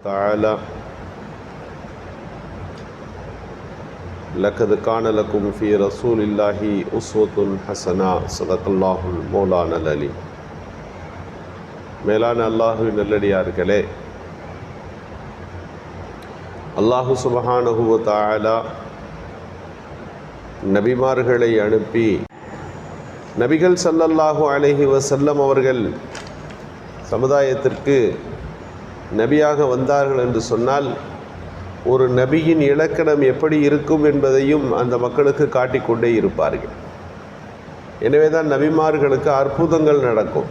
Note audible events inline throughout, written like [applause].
تعالى لقد كان لكم في رسول الله أسوة حسنة صدق الله المولانا العلي மேலான அல்லாஹுவின் நல்லடியார்களே அல்லாஹு சுபஹானஹுவ தாலா நபிமார்களை அனுப்பி நபிகள் ஸல்லல்லாஹு அலைஹி வஸல்லம் அவர்கள் சமுதாயத்திற்கு நபியாக வந்தார்கள் என்று சொன்னால் ஒரு நபியின் இலக்கணம் எப்படி இருக்கும் என்பதையும் அந்த மக்களுக்கு காட்டிக்கொண்டே இருப்பார்கள். எனவே தான் நபிமார்களுக்கு அற்புதங்கள் நடக்கும்.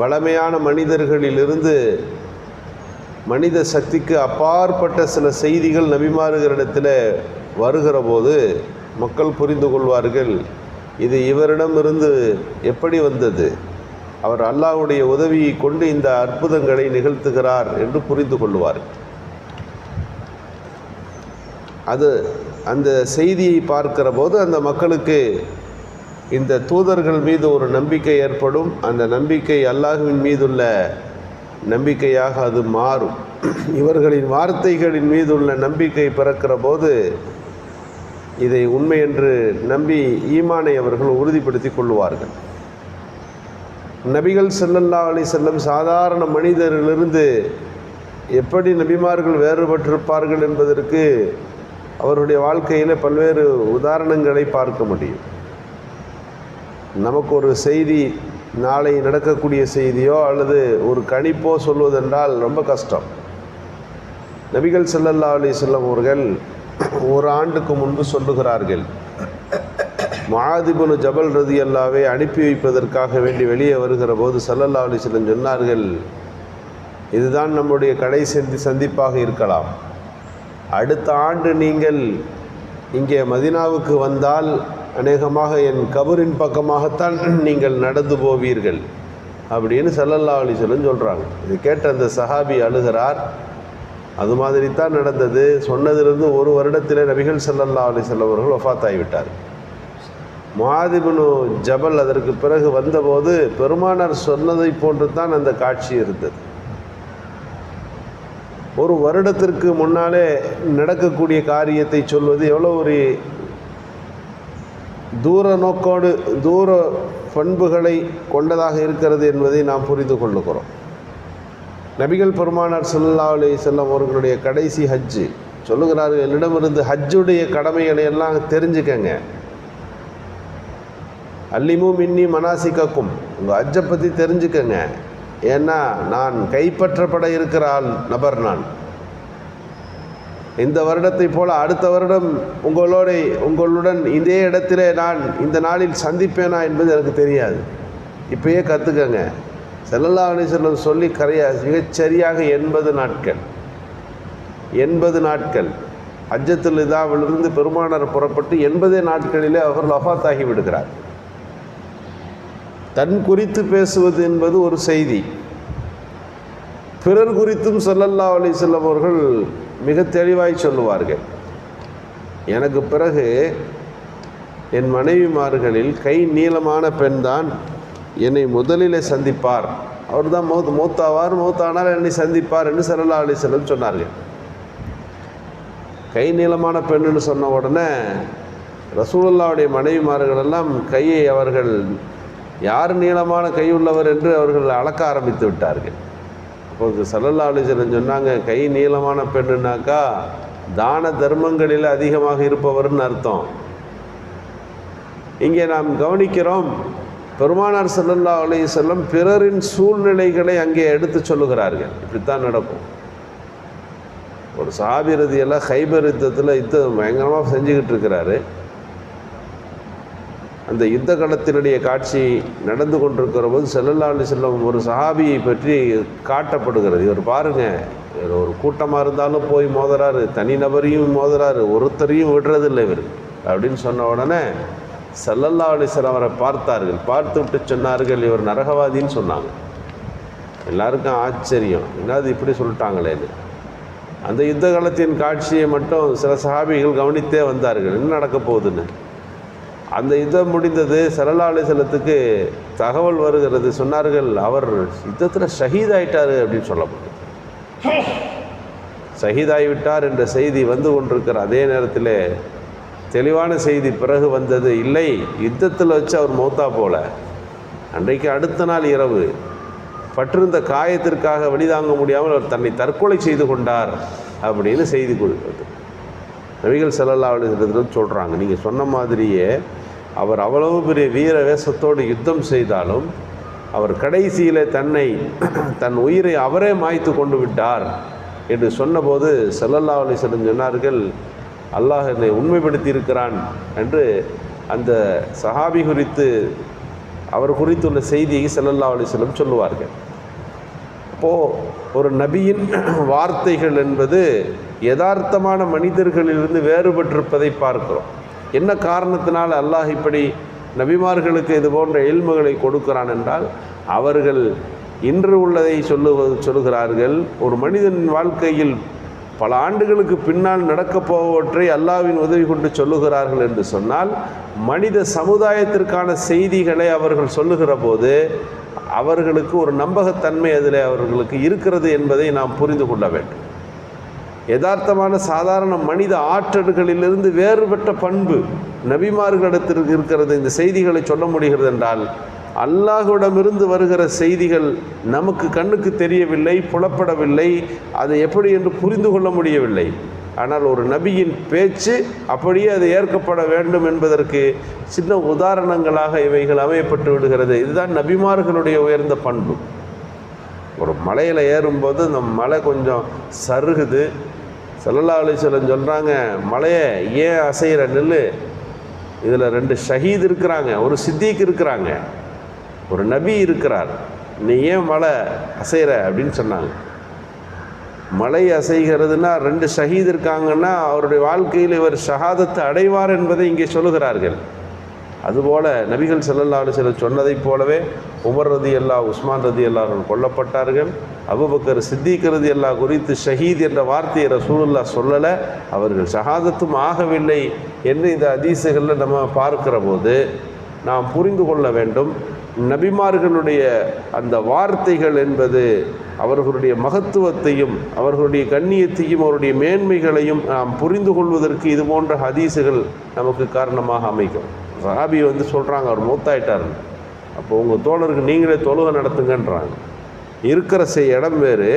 வளமையான மனிதர்களிலிருந்து மனித சக்திக்கு அப்பாற்பட்ட சில செய்திகள் நபிமார்களிடத்தில் வருகிற போது மக்கள் புரிந்து கொள்வார்கள் இது இவரிடமிருந்து எப்படி வந்தது? அவர் அல்லாஹுடைய உதவியை கொண்டு இந்த அற்புதங்களை நிகழ்த்துகிறார் என்று புரிந்து கொள்வார். அது அந்த செய்தியை பார்க்கிற போது அந்த மக்களுக்கு இந்த தூதர்கள் மீது ஒரு நம்பிக்கை ஏற்படும். அந்த நம்பிக்கை அல்லாஹுவின் மீதுள்ள நம்பிக்கையாக அது மாறும். இவர்களின் வார்த்தைகளின் மீதுள்ள நம்பிக்கை பிறக்கிற போது இதை உண்மை என்று நம்பி ஈமானை அவர்கள் உறுதிப்படுத்தி கொள்வார்கள். நபிகள் செல்லல்லா அலி செல்லம் சாதாரண மனிதரிலிருந்து எப்படி நபிமார்கள் வேறுபட்டிருப்பார்கள் என்பதற்கு அவருடைய வாழ்க்கையில் பல்வேறு உதாரணங்களை பார்க்க முடியும். நமக்கு ஒரு செய்தி நாளை நடக்கக்கூடிய செய்தியோ அல்லது ஒரு கணிப்போ சொல்வதென்றால் ரொம்ப கஷ்டம். நபிகள் செல்லல்லா அலி செல்லம் அவர்கள் ஒரு ஆண்டுக்கு முன்பு சொல்லுகிறார்கள். மாதிபுனு ஜபல் ரதி அல்லாவை அனுப்பி வைப்பதற்காக வேண்டி வெளியே வருகிற போது சல்லல்லா அலிஸ்லம் சொன்னார்கள் இதுதான் நம்முடைய கடை சந்தி சந்திப்பாக இருக்கலாம். அடுத்த ஆண்டு நீங்கள் இங்கே மதினாவுக்கு வந்தால் அநேகமாக என் கபரின் பக்கமாகத்தான் நீங்கள் நடந்து போவீர்கள். அப்படின்னு சல்லல்லா அலிஸ்லம் சொல்கிறாங்க இது கேட்ட அந்த சஹாபி அழுகிறார். அது மாதிரி தான் நடந்தது. சொன்னதிலிருந்து ஒரு வருடத்தில் நபிகள் சல்லல்லா அலிஸ்லம் அவர்கள் ஒஃபாத்தாகிவிட்டார் மாதிபுனு ஜபல் அதற்கு பிறகு வந்தபோது பெருமானார் சொன்னதை போன்று தான் அந்த காட்சி இருந்தது. ஒரு வருடத்திற்கு முன்னாலே நடக்கக்கூடிய காரியத்தை சொல்வது எவ்வளோ ஒரு தூர நோக்கோடு தூர பண்புகளை கொண்டதாக இருக்கிறது என்பதை நாம் புரிந்து கொள்ளுகிறோம். நபிகள் பெருமானார் சல்லா அலி செல்லம் அவர்களுடைய கடைசி ஹஜ்ஜு. சொல்லுகிறார்கள் என்னிடமிருந்து ஹஜ்ஜுடைய கடமைகளை எல்லாம் தெரிஞ்சுக்கங்க. அல்லிமு மின்னி மனாசிக்கக்கும் உங்கள் அஜ்ஜை பற்றி தெரிஞ்சுக்கங்க. ஏன்னா நான் கைப்பற்றப்பட இருக்கிற ஆள் நபர் நான். இந்த வருடத்தை போல அடுத்த வருடம் உங்களோட உங்களுடன் இதே இடத்திலே நான் இந்த நாளில் சந்திப்பேனா என்பது எனக்கு தெரியாது. இப்பயே கற்றுக்கங்க செல்லல்லா அலிசல்லம் சொல்லி கரையா மிகச்சரியாக எண்பது நாட்கள். எண்பது நாட்கள். அஜ்ஜத்தில் இதாவிலிருந்து பெருமானார் புறப்பட்டு எண்பதே நாட்களிலே அவர் லஃபாத்தாகி விடுகிறார். தன் குறித்து பேசுவது என்பது ஒரு செய்தி. பிறர் குறித்தும் சொல்லல்லா அலி செல்லம் அவர்கள் மிக தெளிவாய் சொல்லுவார்கள். எனக்கு பிறகு என் மனைவிமார்களில் கை நீளமான பெண்தான் என்னை முதலிலே சந்திப்பார். அவர் தான் மௌத் மௌத்தாவார் மௌத்தானால் என்னை சந்திப்பார் என்று சல்லல்லா அலி செல்லம் சொன்னார்கள். கை நீளமான பெண்ணுன்னு சொன்ன உடனே ரசூலுல்லாவுடைய மனைவிமார்கள் எல்லாம் கையை அவர்கள் யார் நீளமான கை உள்ளவர் என்று அவர்கள் அளக்க ஆரம்பித்து விட்டார்கள். அப்போது சல்லல்லா அலிசன் சொன்னாங்க கை நீளமான பெண்ணுனாக்கா தான தர்மங்களில் அதிகமாக இருப்பவர்னு அர்த்தம். இங்கே நாம் கவனிக்கிறோம் பெருமானார் சல்லல்லா அலி செல்லம் பிறரின் சூழ்நிலைகளை அங்கே எடுத்து சொல்லுகிறார்கள். இப்படித்தான் நடக்கும். ஒரு சாபிரதியெல்லாம் ஹைபர் யுத்தத்தில் யுத்தம் பயங்கரமாக செஞ்சுக்கிட்டு இருக்கிறாரு. அந்த யுத்த களத்தினுடைய காட்சி நடந்து கொண்டிருக்கிற போது செல்லல்லா அலி செல்லம் ஒரு சஹாபியை பற்றி காட்டப்படுகிறது. இவர் பாருங்கள் இவர் ஒரு கூட்டமாக இருந்தாலும் போய் மோதுறாரு தனிநபரையும் மோதுறாரு ஒருத்தரையும் விடுறதில்லை இவர். அப்படின்னு சொன்ன உடனே செல்லல்லா அலிஸ்லாம் அவரை பார்த்தார்கள். பார்த்து விட்டு சொன்னார்கள் இவர் நரகவாதின்னு சொன்னாங்க. எல்லாருக்கும் ஆச்சரியம். என்னது இப்படி சொல்லிட்டாங்களேன்னு அந்த யுத்த காலத்தின் காட்சியை மட்டும் சில சஹாபிகள் கவனித்தே வந்தார்கள். என்ன நடக்க போகுதுன்னு? அந்த யுத்தம் முடிந்தது சரலாலை செல்லத்துக்கு தகவல் வருகிறது. சொன்னார்கள் அவர் யுத்தத்தில் ஷஹீதாயிட்டார் அப்படின்னு சொல்லப்பட்டது. ஷஹீதாகிவிட்டார் என்ற செய்தி வந்து கொண்டிருக்கிற அதே நேரத்தில் தெளிவான செய்தி பிறகு வந்தது இல்லை யுத்தத்தில் வச்சு அவர் மௌத்தா போல. அன்றைக்கு அடுத்த நாள் இரவு பற்றிருந்த காயத்திற்காக வெளிதாங்க முடியாமல் அவர் தன்னை தற்கொலை செய்து கொண்டார் அப்படின்னு செய்தி கொடுக்கிறது நபிகள் செல்லல்லா சொல்கிறாங்க நீங்கள் சொன்ன மாதிரியே அவர் அவ்வளவு பெரிய வீர வேஷத்தோடு யுத்தம் செய்தாலும் அவர் கடைசியில் தன்னை [clears throat] தன் உயிரை அவரே மாய்த்து கொண்டு விட்டார் என்று சொன்னபோது செல்லல்லா அலிஸ்லம் சொன்னார்கள் அல்லாஹ் என்னை உண்மைப்படுத்தியிருக்கிறான் என்று அந்த சஹாபி குறித்து அவர் குறித்துள்ள செய்தியை செல்லல்லா அலிஸ்லம் சொல்லுவார்கள். அப்போது ஒரு நபியின் [clears throat] வார்த்தைகள் என்பது யதார்த்தமான மனிதர்களிலிருந்து வேறுபட்டிருப்பதை பார்க்கிறோம். என்ன காரணத்தினால் அல்லாஹ் இப்படி நபிமார்களுக்கு இது போன்ற எல்முகளை கொடுக்கிறான் என்றால் அவர்கள் இன்று உள்ளதை சொல்லுவது சொல்லுகிறார்கள். ஒரு மனிதன் வாழ்க்கையில் பல ஆண்டுகளுக்கு பின்னால் நடக்கப் போவற்றை அல்லாவின் உதவி கொண்டு சொல்லுகிறார்கள் என்று சொன்னால் மனித சமுதாயத்திற்கான செய்திகளை அவர்கள் சொல்லுகிற போது அவர்களுக்கு ஒரு நம்பகத்தன்மை அதில் அவர்களுக்கு இருக்கிறது என்பதை நாம் புரிந்து கொள்ள வேண்டும். யதார்த்தமான சாதாரண மனித ஆற்றல்களிலிருந்து வேறுபட்ட பண்பு நபிமார்களிடத்திற்கு இருக்கிறது. இந்த செய்திகளை சொல்ல முடிகிறது என்றால் அல்லாஹுடமிருந்து வருகிற செய்திகள் நமக்கு கண்ணுக்கு தெரியவில்லை புலப்படவில்லை. அதை எப்படி என்று புரிந்து கொள்ள முடியவில்லை. ஆனால் ஒரு நபியின் பேச்சு அப்படியே அது ஏற்கப்பட வேண்டும் என்பதற்கு சின்ன உதாரணங்களாக இவைகள் அமையப்பட்டு விடுகிறது. இதுதான் நபிமார்களுடைய உயர்ந்த பண்பு. ஒரு மலையில் ஏறும்போது அந்த மலை கொஞ்சம் சருகுது. செல்லல்லா அலிஸ்வலம் சொல்கிறாங்க மலையை ஏன் அசைகிற நெல் இதில் ரெண்டு ஷஹீத் இருக்கிறாங்க ஒரு சித்திக் இருக்கிறாங்க ஒரு நபி இருக்கிறார். நீ ஏன் மலை அசைகிற அப்படின்னு சொன்னாங்க. மலை அசைகிறதுனா ரெண்டு ஷஹீத் இருக்காங்கன்னா அவருடைய வாழ்க்கையில் இவர் ஷஹாதத்தை அடைவார் என்பதை இங்கே சொல்லுகிறார்கள். அதுபோல நபிகள் செல்லல்லா சிலர் சொன்னதைப் போலவே உமர் ரதி அல்லா உஸ்மான் ரதி எல்லாரும் கொல்லப்பட்டார்கள். அபுபக்கர் சித்திக் ரதி அல்லா குறித்து ஷஹீத் என்ற வார்த்தையை ரசூலுல்லா சொல்லலை. அவர்கள் ஷஹாதத்தும் ஆகவில்லை என்று இந்த அதிசைகளில் நம்ம பார்க்கிற போது நாம் புரிந்து கொள்ள வேண்டும். நபிமார்களுடைய அந்த வார்த்தைகள் என்பது அவர்களுடைய மகத்துவத்தையும் அவர்களுடைய கண்ணியத்தையும் அவருடைய மேன்மைகளையும் நாம் புரிந்து கொள்வதற்கு இது போன்ற ஹதீசுகள் நமக்கு காரணமாக அமைக்கும். சஹாபி வந்து சொல்கிறாங்க அவர் மூத்தாயிட்டார். அப்போ உங்கள் தோழருக்கு நீங்களே தொழுகை நடத்துங்கன்றாங்க. இருக்கிற செய் இடம் வேறு.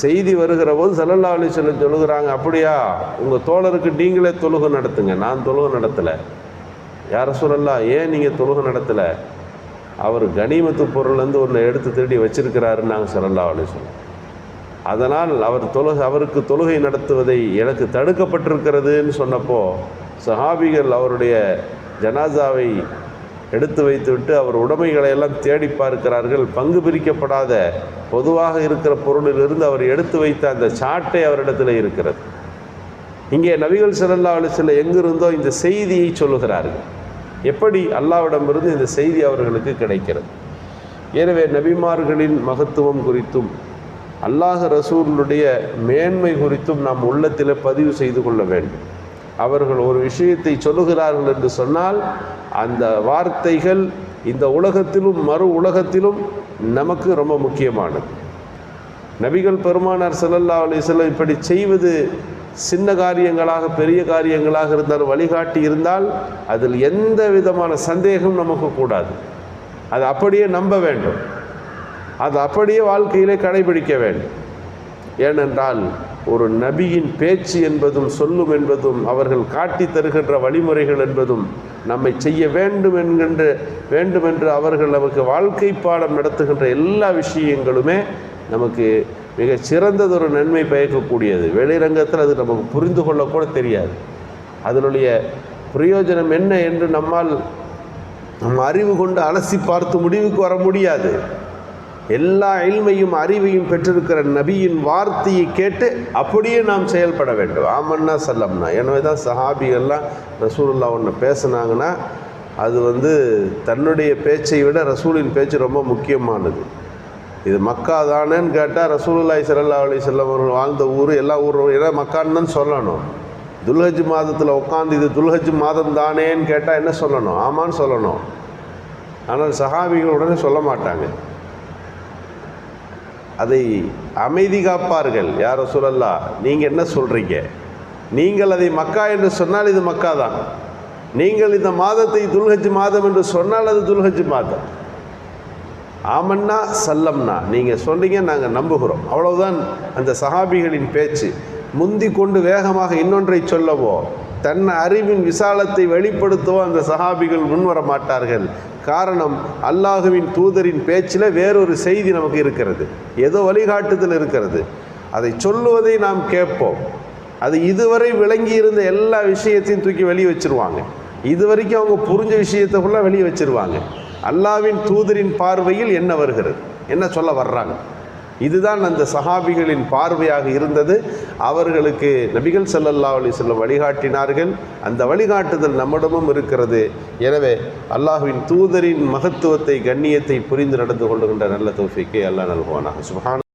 செய்தி வருகிற போது சல்லல்லா அலி சொல்லி சொல்லுகிறாங்க அப்படியா உங்கள் தோழருக்கு நீங்களே தொழுகை நடத்துங்க. நான் தொழுகை நடத்தலை. யார சொல்லலாம் ஏன் நீங்கள் தொழுகை நடத்தலை? அவர் கனிமத்து பொருள்லேருந்து ஒன்று எடுத்து திருடி வச்சிருக்கிறாருன்னு நாங்கள் சல்லல்லா அலி சொல்லுவோம் அதனால் அவர் தொழுகை அவருக்கு தொழுகை நடத்துவதை எனக்கு தடுக்கப்பட்டிருக்கிறதுன்னு சொன்னப்போ சஹாபிகள் அவருடைய ஜனாசாவை எடுத்து வைத்துவிட்டு அவர் உடைமைகளை எல்லாம் தேடி பார்க்கிறார்கள். பங்கு பிரிக்கப்படாத பொதுவாக இருக்கிற பொருளிலிருந்து அவர் எடுத்து வைத்த அந்த சாட்டை அவரிடத்தில் இருக்கிறது. இங்கே நபிகள் ஸல்லல்லாஹு சில எங்கிருந்தோ இந்த செய்தியை சொல்லுகிறார்கள். எப்படி அல்லாவிடமிருந்து இந்த செய்தி அவர்களுக்கு கிடைக்கிறது? எனவே நபிமார்களின் மகத்துவம் குறித்தும் அல்லாஹ் ரசூலுடைய மேன்மை குறித்தும் நாம் உள்ளத்தில் பதிவு செய்து கொள்ள வேண்டும். அவர்கள் ஒரு விஷயத்தை சொல்லுகிறார்கள் என்று சொன்னால் அந்த வார்த்தைகள் இந்த உலகத்திலும் மறு உலகத்திலும் நமக்கு ரொம்ப முக்கியமானது. நபிகள் பெருமானார் செல்லல்லா அலிசல்லம் இப்படி செய்வது சின்ன காரியங்களாக பெரிய காரியங்களாக இருந்தாலும் வழிகாட்டி இருந்தால் அதில் எந்த விதமான சந்தேகம் நமக்கு கூடாது. அது அப்படியே நம்ப வேண்டும். அது அப்படியே வாழ்க்கையிலே கடைபிடிக்க வேண்டும். ஏனென்றால் ஒரு நபியின் பேச்சு என்பதும் சொல்லும் என்பதும் அவர்கள் காட்டி தருகின்ற வழிமுறைகள் என்பதும் நம்மை செய்ய வேண்டும் என்கின்ற வேண்டுமென்று அவர்கள் நமக்கு வாழ்க்கை பாடம் நடத்துகின்ற எல்லா விஷயங்களுமே நமக்கு மிக சிறந்ததொரு நன்மை பயக்கக்கூடியது. வெளிரங்கத்தில் அது நமக்கு புரிந்து கொள்ளக்கூட தெரியாது. அதனுடைய பிரயோஜனம் என்ன என்று நம்மால் நம் அறிவு கொண்டு அலசி பார்த்து முடிவுக்கு வர முடியாது. எல்லா இல்மையும் அறிவையும் பெற்றிருக்கிற நபியின் வார்த்தையை கேட்டு அப்படியே நாம் செயல்பட வேண்டும். ஆமன்னா சல்லம்னா. எனவே தான் சஹாபிகள்லாம் ரசூலுல்லா ஒன்று பேசுனாங்கன்னா அது வந்து தன்னுடைய பேச்சை விட ரசூலின் பேச்சு ரொம்ப முக்கியமானது. இது மக்கா தானேன்னு கேட்டால் ரசூலுல்லாய் சல்லா அலி செல்லம் அவர்கள் வாழ்ந்த ஊர் எல்லா ஊரும் ஏன்னா மக்கான்னு தான் சொல்லணும். துல்ஹஜ் மாதத்தில் உட்காந்து இது துல்ஹஜ் மாதம் தானேன்னு கேட்டால் என்ன சொல்லணும்? ஆமான்னு சொல்லணும். ஆனால் சஹாபிகள் உடனே சொல்ல மாட்டாங்க. அதை அமைதி காப்பார்கள். யாரோ சொல்லல்லா நீங்கள் என்ன சொல்கிறீங்க நீங்கள் அதை மக்கா என்று சொன்னால் இது மக்கா தான் நீங்கள் இந்த மாதத்தை துல்ஹஜ் மாதம் என்று சொன்னால் அது துல்ஹஜ் மாதம். ஆமன்னா சல்லம்னா நீங்கள் சொன்னீங்க நாங்கள் நம்புகிறோம். அவ்வளவுதான் அந்த சஹாபிகளின் பேச்சு. முந்தி கொண்டு வேகமாக இன்னொன்றை சொல்லவோ தன் அறிவின் விசாலத்தை வெளிப்படுத்தவோ அந்த சஹாபிகள் முன்வர மாட்டார்கள் காரணம் அல்லாஹுவின் தூதரின் பேச்சில் வேறொரு செய்தி நமக்கு இருக்கிறது. ஏதோ வழிகாட்டுதல் இருக்கிறது. அதை சொல்லுவதை நாம் கேட்போம். அது இதுவரை விளங்கி இருந்த எல்லா விஷயத்தையும் தூக்கி வெளியே வச்சிருவாங்க. இது வரைக்கும் அவங்க புரிஞ்ச விஷயத்தை ஃபுல்லாக வெளியே வச்சிருவாங்க. அல்லாவின் தூதரின் பார்வையில் என்ன வருகிறது? என்ன சொல்ல வர்றாங்க? இதுதான் அந்த சஹாபிகளின் பார்வையாக இருந்தது. அவர்களுக்கு நபிகள் சல்லல்லா அலி வஸல்லம் வழிகாட்டினார்கள். அந்த வழிகாட்டுதல் நம்மிடமும் இருக்கிறது. எனவே அல்லாஹுவின் தூதரின் மகத்துவத்தை கண்ணியத்தை புரிந்து நடந்து கொள்ளுகின்ற நல்ல தௌஃபீக்கை அல்லாஹ் நல்குவானாக. சுஹான்